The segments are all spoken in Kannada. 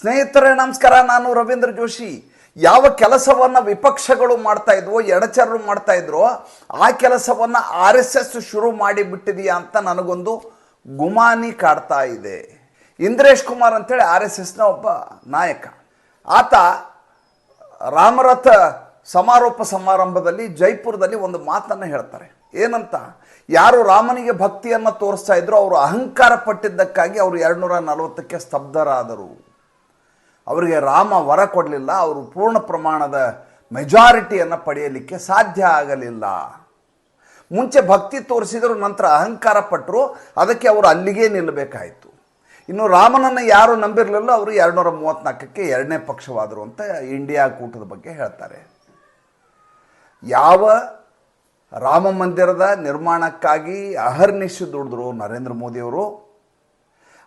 ಸ್ನೇಹಿತರೆ, ನಮಸ್ಕಾರ. ನಾನು ರವೀಂದ್ರ ಜೋಶಿ. ಯಾವ ಕೆಲಸವನ್ನು ವಿಪಕ್ಷಗಳು ಮಾಡ್ತಾ ಇದ್ವೋ, ಎಡಚರರು ಮಾಡ್ತಾ ಇದ್ರೋ, ಆ ಕೆಲಸವನ್ನು ಆರ್ ಎಸ್ ಎಸ್ ಶುರು ಮಾಡಿ ಬಿಟ್ಟಿದೆಯಾ ಅಂತ ನನಗೊಂದು ಗುಮಾನಿ ಕಾಡ್ತಾ ಇದೆ. ಇಂದ್ರೇಶ್ ಕುಮಾರ್ ಅಂತೇಳಿ ಆರ್ ಎಸ್ ಎಸ್ನ ಒಬ್ಬ ನಾಯಕ. ಆತ ರಾಮರಥ ಸಮಾರೋಪ ಸಮಾರಂಭದಲ್ಲಿ ಜೈಪುರದಲ್ಲಿ ಒಂದು ಮಾತನ್ನು ಹೇಳ್ತಾರೆ. ಏನಂತ? ಯಾರು ರಾಮನಿಗೆ ಭಕ್ತಿಯನ್ನು ತೋರಿಸ್ತಾ ಇದ್ರು, ಅವರು ಅಹಂಕಾರ ಪಟ್ಟಿದ್ದಕ್ಕಾಗಿ ಅವರು ಎರಡುನೂರ ನಲವತ್ತಕ್ಕೆ ಸ್ತಬ್ಧರಾದರು. ಅವರಿಗೆ ರಾಮ ವರ ಕೊಡಲಿಲ್ಲ, ಅವರು ಪೂರ್ಣ ಪ್ರಮಾಣದ ಮೆಜಾರಿಟಿಯನ್ನು ಪಡೆಯಲಿಕ್ಕೆ ಸಾಧ್ಯ ಆಗಲಿಲ್ಲ. ಮುಂಚೆ ಭಕ್ತಿ ತೋರಿಸಿದರು, ನಂತರ ಅಹಂಕಾರ ಪಟ್ಟರು ಅದಕ್ಕೆ ಅವರು ಅಲ್ಲಿಗೆ ನಿಲ್ಲಬೇಕಾಯಿತು. ಇನ್ನು ರಾಮನನ್ನು ಯಾರು ನಂಬಿರಲಿಲ್ಲ, ಅವರು ಎರಡುನೂರ ಮೂವತ್ತ್ನಾಲ್ಕಕ್ಕೆ ಎರಡನೇ ಪಕ್ಷವಾದರು ಅಂತ ಇಂಡಿಯಾ ಕೂಟದ ಬಗ್ಗೆ ಹೇಳ್ತಾರೆ. ಯಾವ ರಾಮ ಮಂದಿರದ ನಿರ್ಮಾಣಕ್ಕಾಗಿ ಅಹರ್ನಿಶು ದುಡಿದ್ರು ನರೇಂದ್ರ ಮೋದಿಯವರು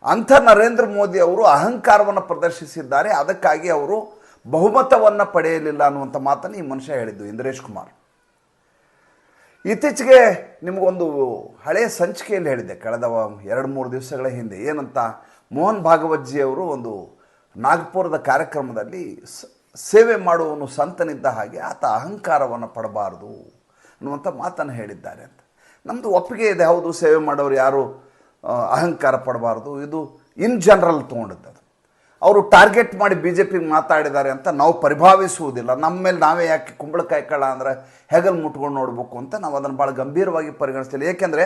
ಅಂಥ ನರೇಂದ್ರ ಮೋದಿ ಅವರು ಅಹಂಕಾರವನ್ನು ಪ್ರದರ್ಶಿಸಿದ್ದಾರೆ. ಅದಕ್ಕಾಗಿ ಅವರು ಬಹುಮತವನ್ನು ಪಡೆಯಲಿಲ್ಲ ಅನ್ನುವಂಥ ಮಾತನ್ನು ಈ ಮನುಷ್ಯ ಹೇಳಿದ್ದು, ಇಂದ್ರೇಶ್ ಕುಮಾರ್. ಇತ್ತೀಚೆಗೆ ನಿಮಗೊಂದು ಹಳೆಯ ಸಂಚಿಕೆಯಲ್ಲಿ ಹೇಳಿದ್ದೆ, ಕಳೆದ ಎರಡು ಮೂರು ದಿವಸಗಳ ಹಿಂದೆ. ಏನಂತ? ಮೋಹನ್ ಭಾಗವತ್ಜಿ ಅವರು ಒಂದು ನಾಗ್ಪುರದ ಕಾರ್ಯಕ್ರಮದಲ್ಲಿ ಸೇವೆ ಮಾಡುವವನು ಸಂತನಿದ್ದ ಹಾಗೆ ಆತ ಅಹಂಕಾರವನ್ನು ಪಡಬಾರದು ಅನ್ನುವಂಥ ಮಾತನ್ನು ಹೇಳಿದ್ದಾರೆ ಅಂತ. ನಮ್ಮದು ಒಪ್ಪಿಗೆ ಇದೆ, ಹೌದು, ಸೇವೆ ಮಾಡೋರು ಯಾರು? ಅಹಂಕಾರ ಪಡಬಾರ್ದು. ಇದು ಇನ್ ಜನರಲ್ ತೊಗೊಂಡದ್ದು ಅದು ಅವರು ಟಾರ್ಗೆಟ್ ಮಾಡಿ ಬಿ ಜೆ ಪಿಗೆ ಮಾತಾಡಿದ್ದಾರೆ ಅಂತ ನಾವು ಪರಿಭಾವಿಸುವುದಿಲ್ಲ. ನಮ್ಮ ಮೇಲೆ ನಾವೇ ಯಾಕೆ ಕುಂಬಳಕಾಯಿ ಕಳ್ಳ ಅಂದರೆ ಹೆಗಲ್ ಮುಟ್ಕೊಂಡು ನೋಡಬೇಕು ಅಂತ ನಾವು ಅದನ್ನು ಭಾಳ ಗಂಭೀರವಾಗಿ ಪರಿಗಣಿಸ್ತಿಲ್ಲ. ಏಕೆಂದರೆ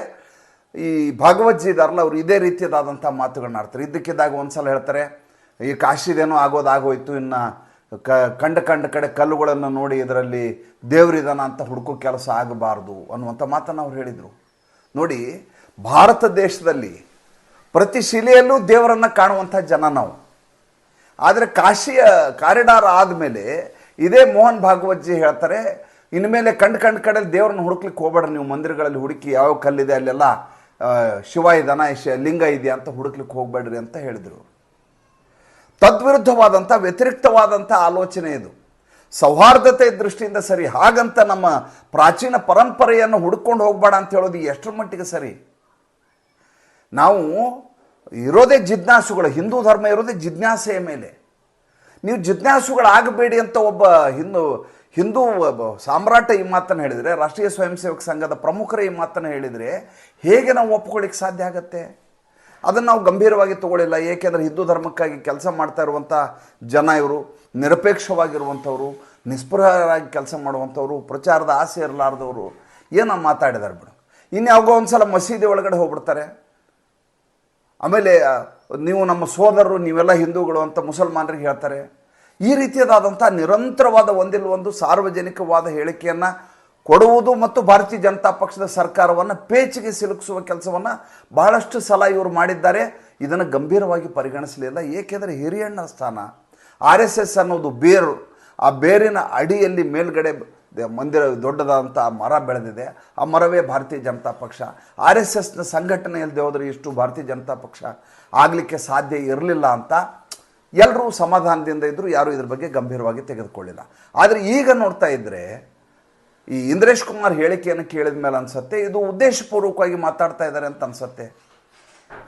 ಈ ಭಾಗವತ್ಜಿ ಇದಾರಲ್ಲ ಅವರು ಇದೇ ರೀತಿಯದಾದಂಥ ಮಾತುಗಳನ್ನ ಆಡ್ತಾರೆ. ಇದ್ದಕ್ಕಿದ್ದಾಗ ಒಂದ್ಸಲ ಹೇಳ್ತಾರೆ, ಈ ಕಾಶಿದೇನೋ ಆಗೋದಾಗೋಯ್ತು, ಇನ್ನು ಕ, ಕಂಡ ಕಂಡ ಕಡೆ ಕಲ್ಲುಗಳನ್ನು ನೋಡಿ ಇದರಲ್ಲಿ ದೇವರಿದಾನ ಅಂತ ಹುಡುಕೋ ಕೆಲಸ ಆಗಬಾರ್ದು ಅನ್ನುವಂಥ ಮಾತನ್ನು ಅವ್ರು ಹೇಳಿದರು. ನೋಡಿ, ಭಾರತ ದೇಶದಲ್ಲಿ ಪ್ರತಿ ಶಿಲೆಯಲ್ಲೂ ದೇವರನ್ನು ಕಾಣುವಂಥ ಜನ ನಾವು. ಆದರೆ ಕಾಶಿಯ ಕಾರಿಡಾರ್ ಆದಮೇಲೆ ಇದೇ ಮೋಹನ್ ಭಾಗವತ್ಜಿ ಹೇಳ್ತಾರೆ ಇನ್ಮೇಲೆ ಕಂಡು ಕಂಡು ಕಡೆ ದೇವ್ರನ್ನ ಹುಡುಕ್ಲಿಕ್ಕೆ ಹೋಗ್ಬೇಡ್ರಿ, ನೀವು ಮಂದಿರಗಳಲ್ಲಿ ಹುಡುಕಿ ಯಾವ ಕಲ್ಲಿದೆ ಅಲ್ಲೆಲ್ಲ ಶಿವ ಇದನ ಲಿಂಗ ಇದೆಯಾ ಅಂತ ಹುಡುಕ್ಲಿಕ್ಕೆ ಹೋಗಬೇಡ್ರಿ ಅಂತ ಹೇಳಿದರು. ತದ್ವಿರುದ್ಧವಾದಂಥ, ವ್ಯತಿರಿಕ್ತವಾದಂಥ ಆಲೋಚನೆ ಇದು. ಸೌಹಾರ್ದತೆ ದೃಷ್ಟಿಯಿಂದ ಸರಿ, ಹಾಗಂತ ನಮ್ಮ ಪ್ರಾಚೀನ ಪರಂಪರೆಯನ್ನು ಹುಡ್ಕೊಂಡು ಹೋಗ್ಬೇಡ ಅಂತ ಹೇಳೋದು ಎಷ್ಟರ ಮಟ್ಟಿಗೆ ಸರಿ? ನಾವು ಇರೋದೇ ಜಿಜ್ಞಾಸುಗಳು, ಹಿಂದೂ ಧರ್ಮ ಇರೋದೇ ಜಿಜ್ಞಾಸೆಯ ಮೇಲೆ. ನೀವು ಜಿಜ್ಞಾಸುಗಳಾಗಬೇಡಿ ಅಂತ ಒಬ್ಬ ಹಿಂದೂ ಹಿಂದೂ ಸಾಮ್ರಾಟ ಈ ಮಾತನ್ನು ಹೇಳಿದರೆ, ರಾಷ್ಟ್ರೀಯ ಸ್ವಯಂ ಸೇವಕ ಸಂಘದ ಪ್ರಮುಖರ ಈ ಮಾತನ್ನು ಹೇಳಿದರೆ, ಹೇಗೆ ನಾವು ಒಪ್ಕೊಳ್ಳಿಕ್ಕೆ ಸಾಧ್ಯ ಆಗತ್ತೆ? ಅದನ್ನು ನಾವು ಗಂಭೀರವಾಗಿ ತಗೊಳ್ಳಿಲ್ಲ. ಏಕೆಂದರೆ ಹಿಂದೂ ಧರ್ಮಕ್ಕಾಗಿ ಕೆಲಸ ಮಾಡ್ತಾ ಇರುವಂಥ ಜನ ಇವರು, ನಿರಪೇಕ್ಷವಾಗಿರುವಂಥವ್ರು, ನಿಸ್ಪೃಹರಾಗಿ ಕೆಲಸ ಮಾಡುವಂಥವ್ರು, ಪ್ರಚಾರದ ಆಸೆ ಇರಲಾರ್ದವರು, ಏನೋ ಮಾತಾಡಿದಾರೆ ಬಿಡು. ಇನ್ಯಾವಾಗೋ ಒಂದು ಸಲ ಮಸೀದಿ ಒಳಗಡೆ ಹೋಗ್ಬಿಡ್ತಾರೆ. ಆಮೇಲೆ ನೀವು ನಮ್ಮ ಸೋದರರು, ನೀವೆಲ್ಲ ಹಿಂದೂಗಳು ಅಂತ ಮುಸಲ್ಮಾನರಿಗೆ ಹೇಳ್ತಾರೆ. ಈ ರೀತಿಯದಾದಂಥ ನಿರಂತರವಾದ ಒಂದಿಲ್ಲ ಒಂದು ಸಾರ್ವಜನಿಕವಾದ ಹೇಳಿಕೆಯನ್ನು ಕೊಡುವುದು ಮತ್ತು ಭಾರತೀಯ ಜನತಾ ಪಕ್ಷದ ಸರ್ಕಾರವನ್ನು ಪೇಚಿಗೆ ಸಿಲುಕಿಸುವ ಕೆಲಸವನ್ನು ಬಹಳಷ್ಟು ಸಲ ಇವರು ಮಾಡಿದ್ದಾರೆ. ಇದನ್ನು ಗಂಭೀರವಾಗಿ ಪರಿಗಣಿಸಲಿಲ್ಲ. ಏಕೆಂದರೆ ಹಿರಿಯಣ್ಣ ಸ್ಥಾನ, ಆರ್ ಎಸ್ ಎಸ್ ಅನ್ನೋದು ಬೇರು. ಆ ಬೇರಿನ ಅಡಿಯಲ್ಲಿ ಮೇಲ್ಗಡೆ ಮಂದಿರ ದೊಡ್ಡದಾದಂಥ ಮರ ಬೆಳೆದಿದೆ. ಆ ಮರವೇ ಭಾರತೀಯ ಜನತಾ ಪಕ್ಷ. ಆರ್ ಎಸ್ ಎಸ್ನ ಸಂಘಟನೆ ಇಲ್ಲದೆ ಹೋದರೆ ಇಷ್ಟು ಭಾರತೀಯ ಜನತಾ ಪಕ್ಷ ಆಗಲಿಕ್ಕೆ ಸಾಧ್ಯ ಇರಲಿಲ್ಲ ಅಂತ ಎಲ್ಲರೂ ಸಮಾಧಾನದಿಂದ ಇದ್ದರು ಯಾರೂ ಇದ್ರ ಬಗ್ಗೆ ಗಂಭೀರವಾಗಿ ತೆಗೆದುಕೊಳ್ಳಿಲ್ಲ. ಆದರೆ ಈಗ ನೋಡ್ತಾ ಇದ್ದರೆ ಈ ಇಂದ್ರೇಶ್ ಕುಮಾರ್ ಹೇಳಿಕೆಯನ್ನು ಕೇಳಿದ ಮೇಲೆ ಅನ್ಸುತ್ತೆ, ಇದು ಉದ್ದೇಶಪೂರ್ವಕವಾಗಿ ಮಾತಾಡ್ತಾ ಇದ್ದಾರೆ ಅಂತ ಅನ್ಸುತ್ತೆ.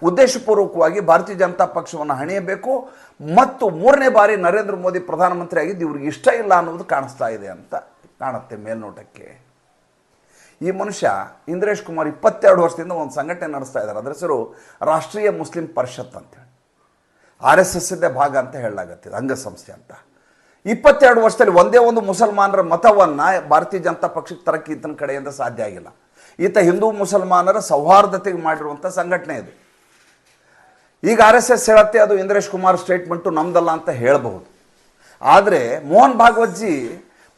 ಉದ್ದೇಶಪೂರ್ವಕವಾಗಿ ಭಾರತೀಯ ಜನತಾ ಪಕ್ಷವನ್ನು ಹಣಿಯಬೇಕು ಮತ್ತು ಮೂರನೇ ಬಾರಿ ನರೇಂದ್ರ ಮೋದಿ ಪ್ರಧಾನಮಂತ್ರಿ ಆಗಿದ್ದು ಇವ್ರಿಗೆ ಇಷ್ಟ ಇಲ್ಲ ಅನ್ನೋದು ಕಾಣಿಸ್ತಾ ಇದೆ ಅಂತ ಕಾಣುತ್ತೆ ಮೇಲ್ನೋಟಕ್ಕೆ. ಈ ಮನುಷ್ಯ ಇಂದ್ರೇಶ್ ಕುಮಾರ್ ಇಪ್ಪತ್ತೆರಡು ವರ್ಷದಿಂದ ಒಂದು ಸಂಘಟನೆ ನಡೆಸ್ತಾ ಇದ್ದಾರೆ. ಅದರ ಹೆಸರು ರಾಷ್ಟ್ರೀಯ ಮುಸ್ಲಿಂ ಪರಿಷತ್ ಅಂತೇಳಿ. ಆರ್ ಎಸ್ ಎಸ್ ಭಾಗ ಅಂತ ಹೇಳಲಾಗತ್ತಿದೆ ಅಂಗಸಂಸ್ಥೆ ಅಂತ. ಇಪ್ಪತ್ತೆರಡು ವರ್ಷದಲ್ಲಿ ಒಂದೇ ಒಂದು ಮುಸಲ್ಮಾನರ ಮತವನ್ನು ಭಾರತೀಯ ಜನತಾ ಪಕ್ಷಕ್ಕೆ ತರಕ್ಕೆ ಈತನ ಕಡೆಯಿಂದ ಸಾಧ್ಯ ಆಗಿಲ್ಲ. ಈತ ಹಿಂದೂ ಮುಸಲ್ಮಾನರ ಸೌಹಾರ್ದತೆಗೆ ಮಾಡಿರುವಂಥ ಸಂಘಟನೆ ಇದು. ಈಗ ಆರ್ ಎಸ್ ಎಸ್ ಹೇಳುತ್ತೆ, ಅದು ಇಂದ್ರೇಶ್ ಕುಮಾರ್ ಸ್ಟೇಟ್ಮೆಂಟು ನಮ್ದಲ್ಲ ಅಂತ ಹೇಳಬಹುದು. ಆದರೆ ಮೋಹನ್ ಭಾಗವತ್ಜಿ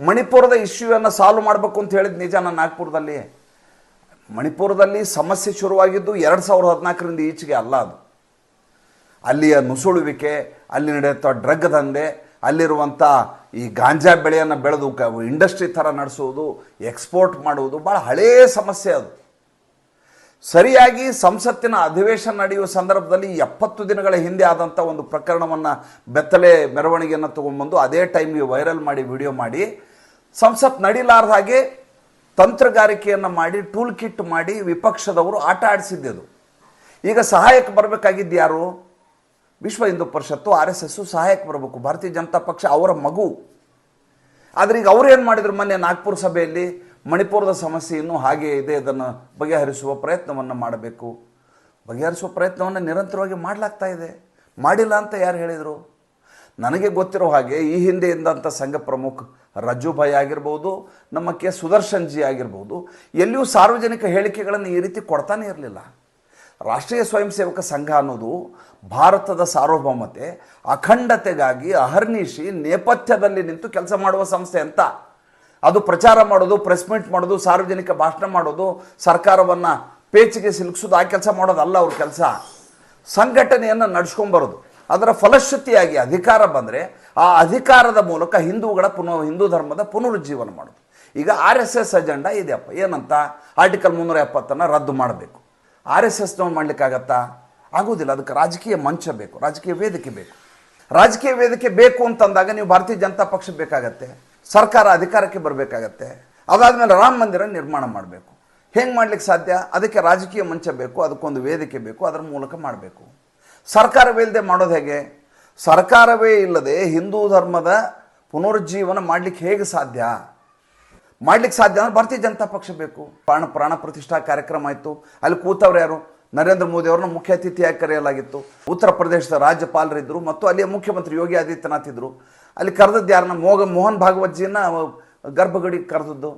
ಮಣಿಪುರದ ಇಶ್ಯೂವನ್ನು ಸಾಲ್ವ್ ಮಾಡಬೇಕು ಅಂತ ಹೇಳಿದ ನಿಜ ನಾನು ನಾಗ್ಪುರದಲ್ಲಿ. ಮಣಿಪುರದಲ್ಲಿ ಸಮಸ್ಯೆ ಶುರುವಾಗಿದ್ದು ಎರಡು ಸಾವಿರದ ಹದಿನಾಲ್ಕರಿಂದ ಈಚೆಗೆ ಅಲ್ಲ ಅದು. ಅಲ್ಲಿಯ ನುಸುಳುವಿಕೆ, ಅಲ್ಲಿ ನಡೆಯುತ್ತ ಡ್ರಗ್ ದಂಧೆ ಅಲ್ಲಿರುವಂಥ ಈ ಗಾಂಜಾ ಬೆಳೆಯನ್ನು ಬೆಳೆದು ಕ ಇಂಡಸ್ಟ್ರಿ ಥರ ನಡೆಸುವುದು ಎಕ್ಸ್ಪೋರ್ಟ್ ಮಾಡುವುದು ಭಾಳ ಹಳೇ ಸಮಸ್ಯೆ ಅದು. ಸರಿಯಾಗಿ ಸಂಸತ್ತಿನ ಅಧಿವೇಶನ ನಡೆಯುವ ಸಂದರ್ಭದಲ್ಲಿ ಎಪ್ಪತ್ತು ದಿನಗಳ ಹಿಂದೆ ಆದಂಥ ಒಂದು ಪ್ರಕರಣವನ್ನು ಬೆತ್ತಲೆ ಮೆರವಣಿಗೆಯನ್ನು ತೊಗೊಂಬಂದು ಅದೇ ಟೈಮ್ಗೆ ವೈರಲ್ ಮಾಡಿ ವಿಡಿಯೋ ಮಾಡಿ, ಸಂಸತ್ ನಡೀಲಾರ್ದ ಹಾಗೆ ತಂತ್ರಗಾರಿಕೆಯನ್ನು ಮಾಡಿ ಟೂಲ್ ಕಿಟ್ ಮಾಡಿ ವಿಪಕ್ಷದವರು ಆಟ ಆಡಿಸಿದ್ದೆದು ಈಗ ಸಹಾಯಕ್ಕೆ ಬರಬೇಕಾಗಿದ್ದು ಯಾರು? ವಿಶ್ವ ಹಿಂದೂ ಪರಿಷತ್ತು ಆರ್ ಎಸ್ ಎಸ್ಸು ಸಹಾಯಕ್ಕೆ ಬರಬೇಕು. ಭಾರತೀಯ ಜನತಾ ಪಕ್ಷ ಅವರ ಮಗು. ಆದರೆ ಈಗ ಏನು ಮಾಡಿದ್ರು ಮೊನ್ನೆ ನಾಗ್ಪುರ ಸಭೆಯಲ್ಲಿ ಮಣಿಪುರದ ಸಮಸ್ಯೆ ಇನ್ನೂ ಹಾಗೆ ಇದೆ, ಅದನ್ನು ಬಗೆಹರಿಸುವ ಪ್ರಯತ್ನವನ್ನು ಮಾಡಬೇಕು. ಬಗೆಹರಿಸುವ ಪ್ರಯತ್ನವನ್ನು ನಿರಂತರವಾಗಿ ಮಾಡಲಾಗ್ತಾ ಇದೆ. ಮಾಡಿಲ್ಲ ಅಂತ ಯಾರು ಹೇಳಿದರು? ನನಗೆ ಗೊತ್ತಿರೋ ಹಾಗೆ ಈ ಹಿಂದೆ ಇದ್ದಂಥ ಸಂಘ ಪ್ರಮುಖ ರಜುಭಾಯಿ ಆಗಿರ್ಬೋದು, ನಮ್ಮ ಕೆ ಸುದರ್ಶನ್ ಜಿ ಆಗಿರ್ಬೋದು, ಎಲ್ಲಿಯೂ ಸಾರ್ವಜನಿಕ ಹೇಳಿಕೆಗಳನ್ನು ಈ ರೀತಿ ಕೊಡ್ತಾನೇ ಇರಲಿಲ್ಲ. ರಾಷ್ಟ್ರೀಯ ಸ್ವಯಂ ಸೇವಕ ಸಂಘ ಅನ್ನೋದು ಭಾರತದ ಸಾರ್ವಭೌಮತೆ, ಅಖಂಡತೆಗಾಗಿ ಅಹರ್ನಿಶಿ ನೇಪಥ್ಯದಲ್ಲಿ ನಿಂತು ಕೆಲಸ ಮಾಡುವ ಸಂಸ್ಥೆ ಅಂತ. ಅದು ಪ್ರಚಾರ ಮಾಡೋದು ಪ್ರೆಸ್ ಮೀಟ್ ಮಾಡೋದು, ಸಾರ್ವಜನಿಕ ಭಾಷಣ ಮಾಡೋದು, ಸರ್ಕಾರವನ್ನು ಪೇಚಿಗೆ ಸಿಲುಕಿಸೋದು, ಆ ಕೆಲಸ ಮಾಡೋದಲ್ಲ ಅವ್ರ ಕೆಲಸ. ಸಂಘಟನೆಯನ್ನು ನಡ್ಸ್ಕೊಂಬರೋದು. ಅದರ ಫಲಶ್ರುತಿಯಾಗಿ ಅಧಿಕಾರ ಬಂದರೆ ಆ ಅಧಿಕಾರದ ಮೂಲಕ ಹಿಂದೂಗಳ ಪುನಃ, ಹಿಂದೂ ಧರ್ಮದ ಪುನರುಜ್ಜೀವನ ಮಾಡೋದು. ಈಗ ಆರ್ ಎಸ್ ಎಸ್ ಅಜೆಂಡಾ ಇದೆಯಪ್ಪ. ಏನಂತ? ಆರ್ಟಿಕಲ್ ಮುನ್ನೂರ ಎಪ್ಪತ್ತನ್ನು ರದ್ದು ಮಾಡಬೇಕು. ಆರ್ ಎಸ್ ಎಸ್ನವ್ರು ಮಾಡ್ಲಿಕ್ಕಾಗತ್ತಾ? ಆಗೋದಿಲ್ಲ. ಅದಕ್ಕೆ ರಾಜಕೀಯ ಮಂಚ ಬೇಕು. ರಾಜಕೀಯ ವೇದಿಕೆ ಬೇಕು. ರಾಜಕೀಯ ವೇದಿಕೆ ಬೇಕು ಅಂತಂದಾಗ ನೀವು ಭಾರತೀಯ ಜನತಾ ಪಕ್ಷ ಬೇಕಾಗತ್ತೆ. ಸರ್ಕಾರ ಅಧಿಕಾರಕ್ಕೆ ಬರಬೇಕಾಗತ್ತೆ. ಅದಾದಮೇಲೆ ರಾಮ ಮಂದಿರ ನಿರ್ಮಾಣ ಮಾಡಬೇಕು. ಹೆಂಗೆ ಮಾಡ್ಲಿಕ್ಕೆ ಸಾಧ್ಯ? ಅದಕ್ಕೆ ರಾಜಕೀಯ ಮಂಚ ಬೇಕು. ಅದಕ್ಕೊಂದು ವೇದಿಕೆ ಬೇಕು. ಅದರ ಮೂಲಕ ಮಾಡಬೇಕು. ಸರ್ಕಾರವೇ ಇಲ್ಲದೆ ಮಾಡೋದು ಹೇಗೆ? ಸರ್ಕಾರವೇ ಇಲ್ಲದೆ ಹಿಂದೂ ಧರ್ಮದ ಪುನರುಜ್ಜೀವನ ಮಾಡಲಿಕ್ಕೆ ಹೇಗೆ ಸಾಧ್ಯ? ಮಾಡ್ಲಿಕ್ಕೆ ಸಾಧ್ಯ ಅಂದ್ರೆ ಭಾರತೀಯ ಜನತಾ ಪಕ್ಷ ಬೇಕು. ಪ್ರಾಣ ಪ್ರಾಣ ಪ್ರತಿಷ್ಠಾ ಕಾರ್ಯಕ್ರಮ ಆಯಿತು. ಅಲ್ಲಿ ಕೂತವ್ರು ಯಾರು? ನರೇಂದ್ರ ಮೋದಿ ಅವರನ್ನ ಮುಖ್ಯ ಅತಿಥಿಯಾಗಿ ಕರೆಯಲಾಗಿತ್ತು? ಉತ್ತರ ಪ್ರದೇಶದ ರಾಜ್ಯಪಾಲರಿದ್ದರು ಮತ್ತು ಅಲ್ಲಿಯ ಮುಖ್ಯಮಂತ್ರಿ ಯೋಗಿ ಆದಿತ್ಯನಾಥ್ ಇದ್ದರು ಅಲ್ಲಿ ಕರೆದದ್ದು ಯಾರನ್ನ? ಮೋಗ ಮೋಹನ್ ಭಾಗವತ್ಜಿಯನ್ನ ಗರ್ಭಗಡಿ ಕರೆದದ್ದು.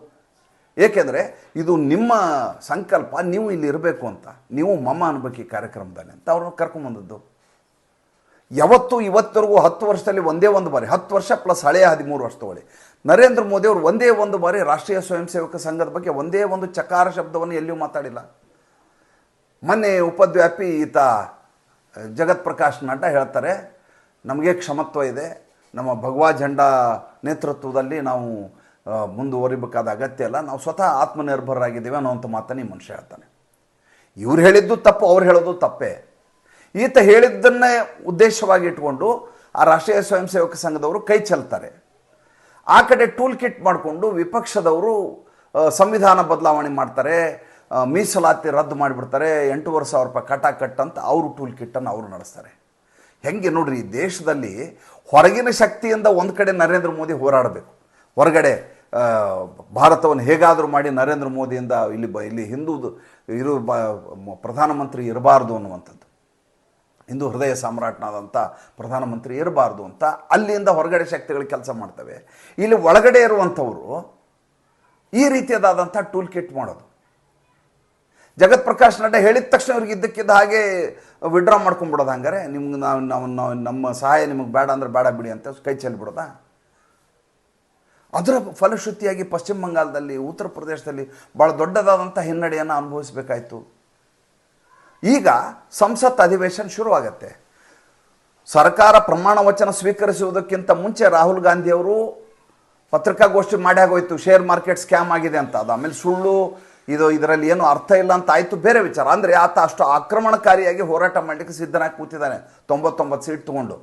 ಏಕೆಂದರೆ ಇದು ನಿಮ್ಮ ಸಂಕಲ್ಪ, ನೀವು ಇಲ್ಲಿ ಇರಬೇಕು ಅಂತ. ನೀವು ಮಮ್ಮ ಅನ್ಬೇಕು ಈ ಕಾರ್ಯಕ್ರಮದಲ್ಲಿ ಅಂತ ಅವ್ರನ್ನ ಕರ್ಕೊಂಬಂದದ್ದು. ಯಾವತ್ತು ಇವತ್ತರೆಗೂ ಹತ್ತು ವರ್ಷದಲ್ಲಿ ಒಂದೇ ಒಂದು ಬಾರಿ, ಹತ್ತು ವರ್ಷ ಪ್ಲಸ್ ಹಳೆಯ ಹದಿಮೂರು ವರ್ಷ ತಗೊಳ್ಳಿ ನರೇಂದ್ರ ಮೋದಿ ಅವರು ಒಂದೇ ಒಂದು ಬಾರಿ ರಾಷ್ಟ್ರೀಯ ಸ್ವಯಂ ಸೇವಕ ಸಂಘದ ಬಗ್ಗೆ ಒಂದೇ ಒಂದು ಚಕಾರ ಶಬ್ದವನ್ನು ಎಲ್ಲಿಯೂ ಮಾತಾಡಿಲ್ಲ. ಮೊನ್ನೆ ಉಪದ್ವ್ಯಾಪಿ ಈತ ಜಗತ್ ಪ್ರಕಾಶ್ ನಡ್ಡಾ ಹೇಳ್ತಾರೆ, ನಮಗೆ ಕ್ಷಮತ್ವ ಇದೆ. ನಮ್ಮ ಭಗವಾ ಝಂಡಾ ನೇತೃತ್ವದಲ್ಲಿ ನಾವು ಮುಂದುವರಿಬೇಕಾದ ಅಗತ್ಯ ಅಲ್ಲ ನಾವು ಸ್ವತಃ ಆತ್ಮನಿರ್ಭರರಾಗಿದ್ದೇವೆ ಅನ್ನೋಂಥ ಮಾತನ್ನು ಈ ಮನುಷ್ಯ ಹೇಳ್ತಾನೆ. ಇವ್ರು ಹೇಳಿದ್ದು ತಪ್ಪು, ಅವ್ರು ಹೇಳೋದು ತಪ್ಪೇ. ಈತ ಹೇಳಿದ್ದನ್ನೇ ಉದ್ದೇಶವಾಗಿ ಇಟ್ಕೊಂಡು ಆ ರಾಷ್ಟ್ರೀಯ ಸ್ವಯಂ ಸೇವಕ ಸಂಘದವರು ಕೈ ಚೆಲ್ತಾರೆ. ಆ ಕಡೆ ಟೂಲ್ ಕಿಟ್ ಮಾಡಿಕೊಂಡು ವಿಪಕ್ಷದವರು ಸಂವಿಧಾನ ಬದಲಾವಣೆ ಮಾಡ್ತಾರೆ ಮೀಸಲಾತಿ ರದ್ದು ಮಾಡಿಬಿಡ್ತಾರೆ, ಎಂಟೂವರೆ ಸಾವಿರ ರೂಪಾಯಿ ಕಟ ಕಟ್ ಅಂತ ಅವರು ಟೂಲ್ ಕಿಟ್ಟನ್ನು ಅವರು ನಡೆಸ್ತಾರೆ. ಹೆಂಗೆ ನೋಡ್ರಿ ದೇಶದಲ್ಲಿ ಹೊರಗಿನ ಶಕ್ತಿಯಿಂದ ಒಂದು ಕಡೆ ನರೇಂದ್ರ ಮೋದಿ ಹೋರಾಡಬೇಕು. ಹೊರಗಡೆ ಭಾರತವನ್ನು ಹೇಗಾದರೂ ಮಾಡಿ ನರೇಂದ್ರ ಮೋದಿಯಿಂದ ಇಲ್ಲಿ ಬ, ಇಲ್ಲಿ ಹಿಂದೂ ಇರು, ಬ, ಪ್ರಧಾನಮಂತ್ರಿ ಇರಬಾರ್ದು ಅನ್ನುವಂಥದ್ದು. ಹಿಂದೂ ಹೃದಯ ಸಾಮ್ರಾಟ್ನಾದಂಥ ಪ್ರಧಾನಮಂತ್ರಿ ಇರಬಾರ್ದು ಅಂತ ಅಲ್ಲಿಂದ ಹೊರಗಡೆ ಶಕ್ತಿಗಳು ಕೆಲಸ ಮಾಡ್ತವೆ. ಇಲ್ಲಿ ಒಳಗಡೆ ಇರುವಂಥವರು ಈ ರೀತಿಯದಾದಂಥ ಟೂಲ್ ಕಿಟ್ ಮಾಡೋದು. ಜಗತ್ ಪ್ರಕಾಶ್ ನಡ್ಡಾ ಹೇಳಿದ ತಕ್ಷಣ ಅವ್ರಿಗೆ ಇದ್ದಕ್ಕಿದ್ದ ಹಾಗೆ ವಿಡ್ರಾ ಮಾಡ್ಕೊಂಡ್ಬಿಡೋದು ಹಂಗಾರೆ. ನಿಮ್ಗೆ ನಾವು ನಾವು ನಾವು, ನಮ್ಮ ಸಹಾಯ ನಿಮಗೆ ಬೇಡ ಅಂದ್ರೆ ಬೇಡ ಬಿಡಿ ಅಂತ ಕೈ ಚೆಲ್ಬಿಡೋದಾ ಅದರ ಫಲಶ್ರುತಿಯಾಗಿ ಪಶ್ಚಿಮ ಬಂಗಾಳದಲ್ಲಿ, ಉತ್ತರ ಪ್ರದೇಶದಲ್ಲಿ ಭಾಳ ದೊಡ್ಡದಾದಂಥ ಹಿನ್ನಡೆಯನ್ನು ಅನುಭವಿಸಬೇಕಾಯಿತು. ಈಗ ಸಂಸತ್ ಅಧಿವೇಶನ ಶುರುವಾಗತ್ತೆ. ಸರ್ಕಾರ ಪ್ರಮಾಣ ವಚನ ಸ್ವೀಕರಿಸುವುದಕ್ಕಿಂತ ಮುಂಚೆ ರಾಹುಲ್ ಗಾಂಧಿಯವರು ಪತ್ರಿಕಾಗೋಷ್ಠಿ ಮಾಡಿ ಆಗೋಯ್ತು ಶೇರ್ ಮಾರ್ಕೆಟ್ ಸ್ಕ್ಯಾಮ್ ಆಗಿದೆ ಅಂತ. ಅದು ಆಮೇಲೆ ಸುಳ್ಳು, ಇದು ಇದರಲ್ಲಿ ಏನು ಅರ್ಥ ಇಲ್ಲ ಅಂತ ಆಯಿತು, ಬೇರೆ ವಿಚಾರ. ಅಂದರೆ ಆತ ಅಷ್ಟು ಆಕ್ರಮಣಕಾರಿಯಾಗಿ ಹೋರಾಟ ಮಾಡಲಿಕ್ಕೆ ಸಿದ್ಧನಾಗಿ ಕೂತಿದ್ದಾನೆ, ತೊಂಬತ್ತೊಂಬತ್ತು ಸೀಟ್ ತೊಗೊಂಡು.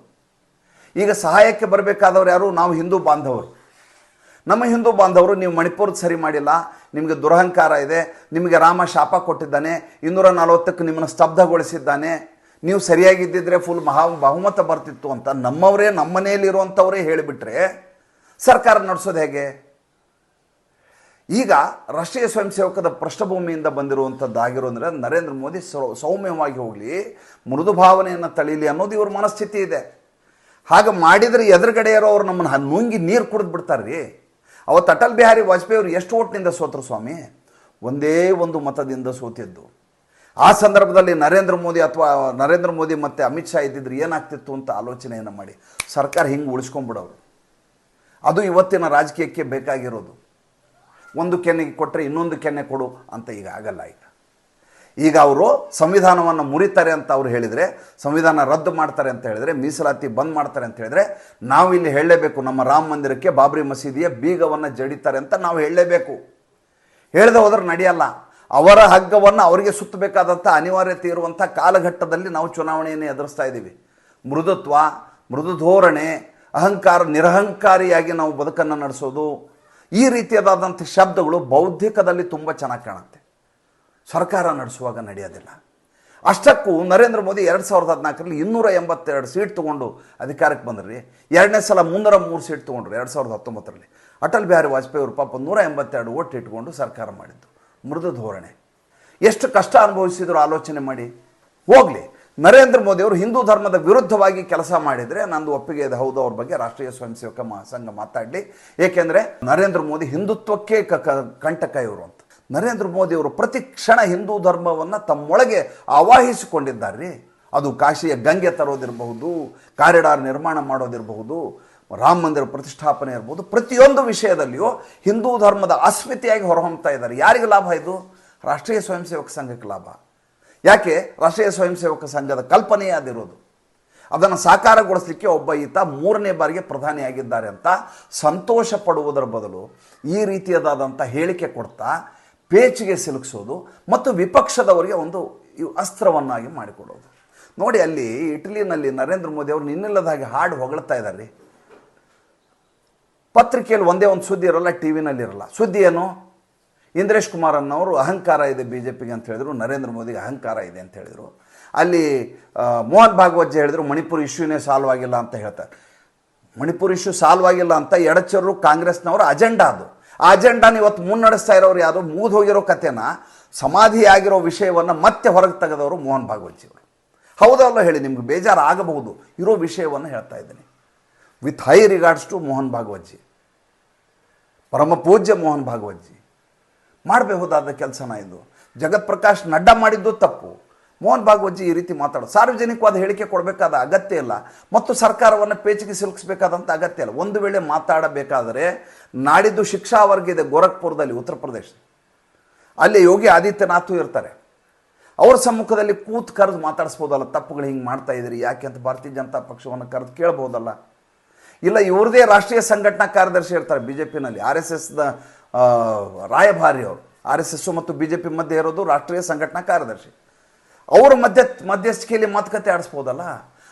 ಈಗ ಸಹಾಯಕ್ಕೆ ಬರಬೇಕಾದವ್ರು ಯಾರು? ನಾವು ಹಿಂದೂ ಬಾಂಧವರು. ನಮ್ಮ ಹಿಂದೂ ಬಾಂಧವರು ನೀವು ಮಣಿಪುರದ ಸರಿ ಮಾಡಿಲ್ಲ, ನಿಮಗೆ ದುರಹಂಕಾರ ಇದೆ, ನಿಮಗೆ ರಾಮ ಶಾಪ ಕೊಟ್ಟಿದ್ದಾನೆ ಇನ್ನೂರ ನಲವತ್ತಕ್ಕೆ ನಿಮ್ಮನ್ನು ಸ್ತಬ್ಧಗೊಳಿಸಿದ್ದಾನೆ, ನೀವು ಸರಿಯಾಗಿದ್ದಿದ್ರೆ ಫುಲ್ ಮಹಾ ಬಹುಮತ ಬರ್ತಿತ್ತು ಅಂತ ನಮ್ಮವರೇ, ನಮ್ಮ ಮನೆಯಲ್ಲಿರುವಂಥವರೇ ಹೇಳಿಬಿಟ್ರೆ ಸರ್ಕಾರ ನಡೆಸೋದು ಹೇಗೆ? ಈಗ ರಾಷ್ಟ್ರೀಯ ಸ್ವಯಂ ಸೇವಕದ ಪೃಷ್ಠಭೂಮಿಯಿಂದ ಬಂದಿರುವಂಥದ್ದು ಆಗಿರೋದ್ರೆ ನರೇಂದ್ರ ಮೋದಿ ಸೌ- ಸೌಮ್ಯವಾಗಿ ಹೋಗಲಿ, ಮೃದು ಭಾವನೆಯನ್ನು ತಳೀಲಿ ಅನ್ನೋದು ಇವ್ರ ಮನಸ್ಥಿತಿ ಇದೆ. ಹಾಗೆ ಮಾಡಿದರೆ ಎದುರುಗಡೆ ಇರೋರು ನಮ್ಮನ್ನು ನುಂಗಿ ನೀರು ಕುಡಿದು ಬಿಡ್ತಾರ್ರಿ. ಅವತ್ತು ಅಟಲ್ ಬಿಹಾರಿ ವಾಜಪೇಯಿ ಅವರು ಎಷ್ಟು ಓಟ್ನಿಂದ ಸೋತರು ಸ್ವಾಮಿ? ಒಂದೇ ಒಂದು ಮತದಿಂದ ಸೋತಿದ್ದು. ಆ ಸಂದರ್ಭದಲ್ಲಿ ನರೇಂದ್ರ ಮೋದಿ ಅಥವಾ ನರೇಂದ್ರ ಮೋದಿ ಮತ್ತು ಅಮಿತ್ ಶಾ ಇದ್ದಿದ್ರೆ ಏನಾಗ್ತಿತ್ತು ಅಂತ ಆಲೋಚನೆಯನ್ನು ಮಾಡಿ. ಸರ್ಕಾರ ಹಿಂಗೆ ಉಳಿಸ್ಕೊಂಡ್ಬಿಡೋರು. ಅದು ಇವತ್ತಿನ ರಾಜಕೀಯಕ್ಕೆ ಬೇಕಾಗಿರೋದು. ಒಂದು ಕೆನ್ನೆಗೆ ಕೊಟ್ಟರೆ ಇನ್ನೊಂದು ಕೆನ್ನೆ ಕೊಡು ಅಂತ ಈಗ ಆಗಲ್ಲ ಈಗ. ಈಗ ಅವರು ಸಂವಿಧಾನವನ್ನು ಮುರಿತಾರೆ ಅಂತ ಅವ್ರು ಹೇಳಿದರೆ, ಸಂವಿಧಾನ ರದ್ದು ಮಾಡ್ತಾರೆ ಅಂತ ಹೇಳಿದರೆ, ಮೀಸಲಾತಿ ಬಂದ್ ಮಾಡ್ತಾರೆ ಅಂತ ಹೇಳಿದರೆ, ನಾವು ಇಲ್ಲಿ ಹೇಳಲೇಬೇಕು, ನಮ್ಮ ರಾಮ ಮಂದಿರಕ್ಕೆ ಬಾಬ್ರಿ ಮಸೀದಿಯ ಬೀಗವನ್ನು ಜಡಿತಾರೆ ಅಂತ ನಾವು ಹೇಳಲೇಬೇಕು. ಹೇಳದೆ ಹೋದ್ರೆ ನಡೆಯಲ್ಲ. ಅವರ ಹಗ್ಗವನ್ನು ಅವರಿಗೆ ಸುತ್ತಬೇಕಾದಂಥ ಅನಿವಾರ್ಯತೆ ಇರುವಂಥ ಕಾಲಘಟ್ಟದಲ್ಲಿ ನಾವು ಚುನಾವಣೆಯನ್ನು ಎದುರಿಸ್ತಾ ಇದ್ದೀವಿ. ಮೃದುತ್ವ, ಮೃದು ಧೋರಣೆ, ಅಹಂಕಾರ, ನಿರಹಂಕಾರಿಯಾಗಿ ನಾವು ಬದುಕನ್ನು ನಡೆಸೋದು, ಈ ರೀತಿಯಾದಂಥ ಶಬ್ದಗಳು ಬೌದ್ಧಿಕದಲ್ಲಿ ತುಂಬ ಚೆನ್ನಾಗಿ ಕಾಣುತ್ತೆ. ಸರ್ಕಾರ ನಡೆಸುವಾಗ ನಡೆಯೋದಿಲ್ಲ. ಅಷ್ಟಕ್ಕೂ ನರೇಂದ್ರ ಮೋದಿ ಎರಡು ಸಾವಿರದ ಹದಿನಾಲ್ಕರಲ್ಲಿ ಇನ್ನೂರ ಎಂಬತ್ತೆರಡು ಸೀಟ್ ತೊಗೊಂಡು ಅಧಿಕಾರಕ್ಕೆ ಬಂದ್ರಿ. ಎರಡನೇ ಸಲ ಮುನ್ನೂರ ಮೂರು ಸೀಟ್ ತೊಗೊಂಡ್ರು ಎರಡು ಸಾವಿರದ ಹತ್ತೊಂಬತ್ತರಲ್ಲಿ. ಅಟಲ್ ಬಿಹಾರಿ ವಾಜಪೇಯಿ ಅವರು ಪಾಪ ನೂರ ಎಂಬತ್ತೆರಡು ಓಟ್ ಇಟ್ಕೊಂಡು ಸರ್ಕಾರ ಮಾಡಿದ್ದು. ಮೃದು ಧೋರಣೆ. ಎಷ್ಟು ಕಷ್ಟ ಅನುಭವಿಸಿದ್ರು ಆಲೋಚನೆ ಮಾಡಿ. ಹೋಗಲಿ. ನರೇಂದ್ರ ಮೋದಿ ಅವರು ಹಿಂದೂ ಧರ್ಮದ ವಿರುದ್ಧವಾಗಿ ಕೆಲಸ ಮಾಡಿದರೆ ನಂದು ಒಪ್ಪಿಗೆ ಇದೆ. ಹೌದು, ಅವ್ರ ಬಗ್ಗೆ ರಾಷ್ಟ್ರೀಯ ಸ್ವಯಂ ಸೇವಕ ಮಹಾಸಂಘ ಮಾತಾಡಲಿ. ಏಕೆಂದರೆ ನರೇಂದ್ರ ಮೋದಿ ಹಿಂದುತ್ವಕ್ಕೆ ಕಂಟಕ ಇವರು ಅಂತ. ನರೇಂದ್ರ ಮೋದಿ ಅವರು ಪ್ರತಿ ಕ್ಷಣ ಹಿಂದೂ ಧರ್ಮವನ್ನು ತಮ್ಮೊಳಗೆ ಆವಾಹಿಸಿಕೊಂಡಿದ್ದಾರೆ. ಅದು ಕಾಶಿಯ ಗಂಗೆ ತರೋದಿರಬಹುದು, ಕಾರಿಡಾರ್ ನಿರ್ಮಾಣ ಮಾಡೋದಿರಬಹುದು, ರಾಮ ಮಂದಿರ ಪ್ರತಿಷ್ಠಾಪನೆ ಇರ್ಬೋದು ಪ್ರತಿಯೊಂದು ವಿಷಯದಲ್ಲಿಯೂ ಹಿಂದೂ ಧರ್ಮದ ಅಸ್ಮಿತೆಯಾಗಿ ಹೊರಹೊಮ್ತಾ ಇದ್ದಾರೆ. ಯಾರಿಗೆ ಲಾಭ ಇದು? ರಾಷ್ಟ್ರೀಯ ಸ್ವಯಂ ಸೇವಕ ಸಂಘಕ್ಕೆ ಲಾಭ. ಯಾಕೆ? ರಾಷ್ಟ್ರೀಯ ಸ್ವಯಂ ಸೇವಕ ಸಂಘದ ಕಲ್ಪನೆಯೇ ಅದಿರೋದು. ಅದನ್ನು ಸಾಕಾರಗೊಳಿಸಲಿಕ್ಕೆ ಒಬ್ಬ ಈತ ಮೂರನೇ ಬಾರಿಗೆ ಪ್ರಧಾನಿಯಾಗಿದ್ದಾರೆ ಅಂತ ಸಂತೋಷ ಪಡುವುದರ ಬದಲು ಈ ರೀತಿಯದಾದಂಥ ಹೇಳಿಕೆ ಕೊಡ್ತಾ ಪೇಚಿಗೆ ಸಿಲುಕಿಸೋದು ಮತ್ತು ವಿಪಕ್ಷದವರಿಗೆ ಒಂದು ಅಸ್ತ್ರವನ್ನಾಗಿ ಮಾಡಿಕೊಡೋದು. ನೋಡಿ, ಅಲ್ಲಿ ಇಟಲಿನಲ್ಲಿ ನರೇಂದ್ರ ಮೋದಿ ಅವರು ನಿನ್ನಿಲ್ಲದ ಹಾಗೆ ಹಾಡು ಹೊಗಳ್ತಾ ಇದ್ದಾರೆ. ಪತ್ರಿಕೆಯಲ್ಲಿ ಒಂದೇ ಒಂದು ಸುದ್ದಿ ಇರಲ್ಲ ಟಿ ವಿನಲ್ಲಿ ಇರಲ್ಲ. ಸುದ್ದಿ ಏನು? ಇಂದ್ರೇಶ್ ಕುಮಾರ್ ಅನ್ನೋರು ಅಹಂಕಾರ ಇದೆ ಬಿ ಜೆ ಪಿಗೆ ಅಂತ ಹೇಳಿದ್ರು, ನರೇಂದ್ರ ಮೋದಿಗೆ ಅಹಂಕಾರ ಇದೆ ಅಂತ ಹೇಳಿದರು. ಅಲ್ಲಿ ಮೋಹನ್ ಭಾಗವತ್ ಹೇಳಿದ್ರು, ಮಣಿಪುರ ಇಶ್ಯೂನೇ ಸಾಲ್ವ್ ಆಗಿಲ್ಲ ಅಂತ ಹೇಳ್ತಾರೆ. ಮಣಿಪುರ ಇಶ್ಯೂ ಸಾಲ್ವ್ ಆಗಿಲ್ಲ ಅಂತ ಎಡಚರು ಕಾಂಗ್ರೆಸ್ನವರ ಅಜೆಂಡಾ ಅದು. ಅಜೆಂಡಾನ ಇವತ್ತು ಮುನ್ನಡೆಸ್ತಾ ಇರೋರು ಯಾರು? ಮೂದ್ ಹೋಗಿರೋ ಕಥೆನ, ಸಮಾಧಿಯಾಗಿರೋ ವಿಷಯವನ್ನು ಮತ್ತೆ ಹೊರಗೆ ತೆಗೆದವರು ಮೋಹನ್ ಭಾಗವತ್ಜಿಯವರು. ಹೌದಲ್ಲ ಹೇಳಿ, ನಿಮ್ಗೆ ಬೇಜಾರು ಆಗಬಹುದು ಇರೋ ವಿಷಯವನ್ನು ಹೇಳ್ತಾ ಇದ್ದೀನಿ. With high regards to Mohan Bhagwatji. ಪರಮ ಪೂಜ್ಯ ಮೋಹನ್ ಭಾಗವತ್ಜಿ. ಮಾಡಬಹುದಾದ ಕೆಲಸನ ಇದು. ಜಗತ್ ಪ್ರಕಾಶ್ ನಡ್ಡಾ ಮಾಡಿದ್ದು ತಪ್ಪು. ಮೋಹನ್ ಭಾಗವತ್ಜಿ ಈ ರೀತಿ ಮಾತಾಡೋದು. ಸಾರ್ವಜನಿಕವಾದ ಹೇಳಿಕೆ ಕೊಡಬೇಕಾದ ಅಗತ್ಯ ಇಲ್ಲ. ಮತ್ತು ಸರ್ಕಾರವನ್ನು ಪೇಚಿಗೆ ಸಿಲುಕಿಸಬೇಕಾದಂಥ ಅಗತ್ಯ ಇಲ್ಲ. ಒಂದು ವೇಳೆ ಮಾತಾಡಬೇಕಾದರೆ ನಾಡಿದ್ದು ಶಿಕ್ಷಾ ವರ್ಗ ಇದೆ ಗೋರಖ್ಪುರದಲ್ಲಿ ಉತ್ತರ ಪ್ರದೇಶ. ಅಲ್ಲಿ ಯೋಗಿ ಆದಿತ್ಯನಾಥು ಇರ್ತಾರೆ. ಅವ್ರ ಸಮ್ಮುಖದಲ್ಲಿ ಕೂತ್ ಕರೆದು ಮಾತಾಡಿಸ್ಬೋದಲ್ಲ, ತಪ್ಪುಗಳು ಹಿಂಗೆ ಮಾಡ್ತಾ ಇದ್ದೀರಿ, ಯಾಕೆ ಅಂತ ಭಾರತೀಯ ಜನತಾ ಪಕ್ಷವನ್ನು ಕರೆದು ಕೇಳ್ಬೋದಲ್ಲ. ಇಲ್ಲ, ಇವ್ರದೇ ರಾಷ್ಟ್ರೀಯ ಸಂಘಟನಾ ಕಾರ್ಯದರ್ಶಿ ಇರ್ತಾರೆ ಬಿ ಜೆ ಪಿನಲ್ಲಿ ಆರ್ ಎಸ್ ಎಸ್ದ ರಾಯಭಾರಿ ಅವರು ಆರ್ ಎಸ್ ಎಸ್ಸು ಮತ್ತು ಬಿ ಜೆ ಪಿ ಮಧ್ಯೆ ಇರೋದು ರಾಷ್ಟ್ರೀಯ ಸಂಘಟನಾ ಕಾರ್ಯದರ್ಶಿ. ಅವರು ಮಧ್ಯ, ಮಧ್ಯಸ್ಥಿಕೆಯಲ್ಲಿ ಮಾತುಕತೆ ಆಡಿಸ್ಬೋದಲ್ಲ?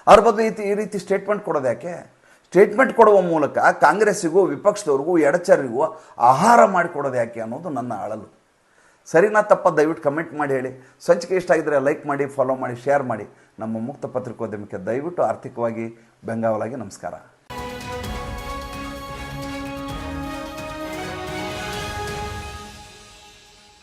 ಅವ್ರ ಬದಲು ಈ ಈ ರೀತಿ ಸ್ಟೇಟ್ಮೆಂಟ್ ಕೊಡೋದು ಯಾಕೆ? ಸ್ಟೇಟ್ಮೆಂಟ್ ಕೊಡುವ ಮೂಲಕ ಕಾಂಗ್ರೆಸ್ಸಿಗೂ, ವಿಪಕ್ಷದವ್ರಿಗೂ, ಎಡಚರಿಗೂ ಆಹಾರ ಮಾಡಿಕೊಡೋದು ಯಾಕೆ ಅನ್ನೋದು ನನ್ನ ಅಳಲು. ಸರಿನಾ ತಪ್ಪ? ದಯವಿಟ್ಟು ಕಮೆಂಟ್ ಮಾಡಿ ಹೇಳಿ. ಸಂಚಿಕೆ ಇಷ್ಟ ಆಗಿದ್ರೆ ಲೈಕ್ ಮಾಡಿ ಫಾಲೋ ಮಾಡಿ ಶೇರ್ ಮಾಡಿ. ನಮ್ಮ ಮುಕ್ತ ಪತ್ರಿಕೋದ್ಯಮಕ್ಕೆ ದಯವಿಟ್ಟು ಆರ್ಥಿಕವಾಗಿ ಬೆಂಗಾವಲಾಗಿ ನಮಸ್ಕಾರ.